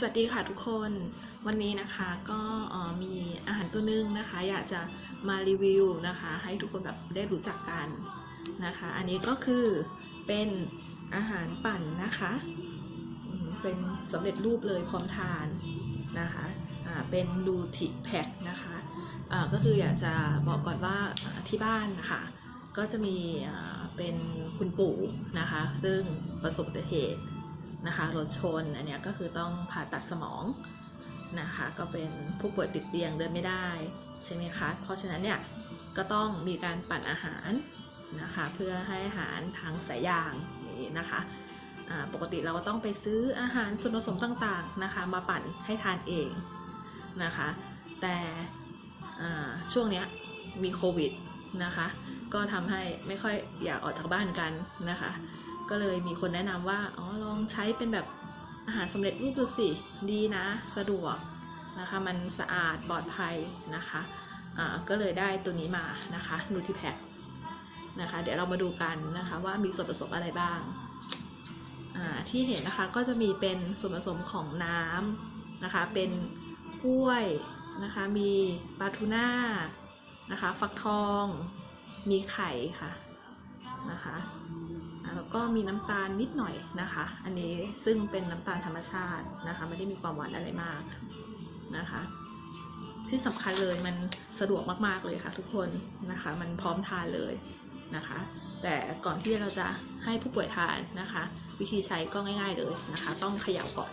สวัสดีค่ะทุกคนวันนี้นะคะก็มีอาหารตัวนึงนะคะ อยากจะมารีวิวนะคะ ให้ทุกคนแบบได้รู้จักกันนะคะ อันนี้ก็คือเป็นอาหารปั่นนะคะเป็นสำเร็จรูปเลยพร้อมทานนะคะเป็นดูทิแพ็คนะคะอ่าก็คืออยากจะบอกก่อนว่าที่บ้านนะคะก็จะมีเป็นคุณปู่นะคะ ซึ่งประสบอุบัติเหตุ นะคะรถชนอันเนี้ยก็คือต้องผ่าตัดสมองนะคะก็เป็นผู้ป่วยติดเตียงเดินไม่ได้ใช่ไหมคะเพราะฉะนั้นเนี่ยก็ต้องมีการปั่นอาหารนะคะเพื่อให้อาหารทางสายยางนี้นะคะปกติเราก็ต้องไปซื้ออาหารส่วนผสมต่างๆนะคะมาปั่นให้ทานเองนะคะแต่ช่วงนี้มีโควิดนะคะก็ทำให้ไม่ค่อยอยากออกจากบ้านกันนะคะ ก็เลยมีคนแนะนำว่าอ๋อลองใช้เป็นแบบอาหารสำเร็จรูปดูสิดีนะ สะดวกนะคะมันสะอาดปลอดภัยนะคะอ่าก็เลยได้ตัวนี้มานะคะนูทิแพคนะคะเดี๋ยวเรามาดูกันนะคะว่ามีส่วนผสมอะไรบ้างอ่าที่เห็นนะคะก็จะมีเป็นส่วนผสมของน้ำนะคะ เป็นกล้วยนะคะ มีปลาทูน่านะคะ ฟักทอง มีไข่ค่ะนะคะ ก็มีน้ำตาลนิดหน่อยนะคะ อันนี้ซึ่งเป็นน้ำตาลธรรมชาตินะคะ ไม่ได้มีความหวานอะไรมากนะคะ ที่สำคัญเลยมันสะดวกมากๆเลยค่ะ ทุกคนนะคะ มันพร้อมทานเลยนะคะ แต่ก่อนที่เราจะให้ผู้ป่วยทานนะคะ วิธีใช้ก็ง่าย ๆเลยนะคะ ต้องเขย่าก่อน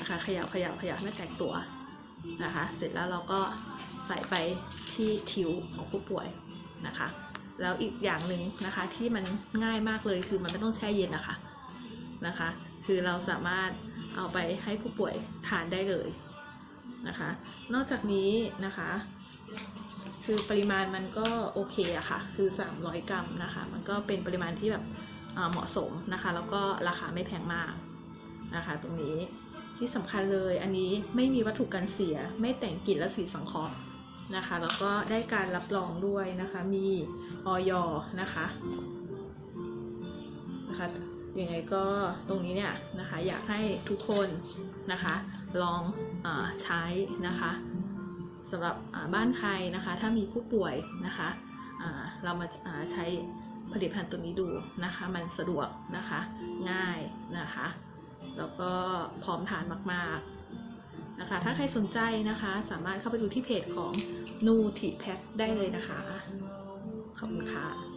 นะคะเขย่าเขย่าเขย่าให้ไม่แตกตัวนะคะ เสร็จแล้วเราก็ใส่ไปที่ทิวของผู้ป่วยนะคะ แล้วอีกอย่างหนึ่งนะคะที่มันง่ายมากเลยคือมันไม่ต้องแช่เย็นนะคะนะคะ คือเราสามารถเอาไปให้ผู้ป่วยทานได้เลยนะคะ นอกจากนี้นะคะ คือปริมาณมันก็โอเคอะค่ะ คือ 300 กรัมนะคะ มันก็เป็นปริมาณที่แบบเหมาะสมนะคะ แล้วก็ราคาไม่แพงมากนะคะ ตรงนี้ที่สำคัญเลยอันนี้ไม่มีวัตถุกันเสีย ไม่แต่งกลิ่นและสีสังเคราะห์ นะคะ แล้วก็ได้การรับรองด้วยนะคะ มีออยนะคะนะคะยังไงก็ตรงนี้เนี่ยนะคะอยากให้ทุกคนนะคะลองอใช้นะคะสำหรับบ้านใครนะคะถ้ามีผู้ป่วยนะคะเรามาาใช้ผลิตภัณฑ์ตัวนี้ดูนะคะ มันสะดวกนะคะง่ายนะคะ แล้วก็พร้อมทานมาก ๆ นะคะ ถ้าใครสนใจนะคะ สามารถเข้าไปดูที่เพจของนูทิแพ็คได้เลยนะคะ ขอบคุณค่ะ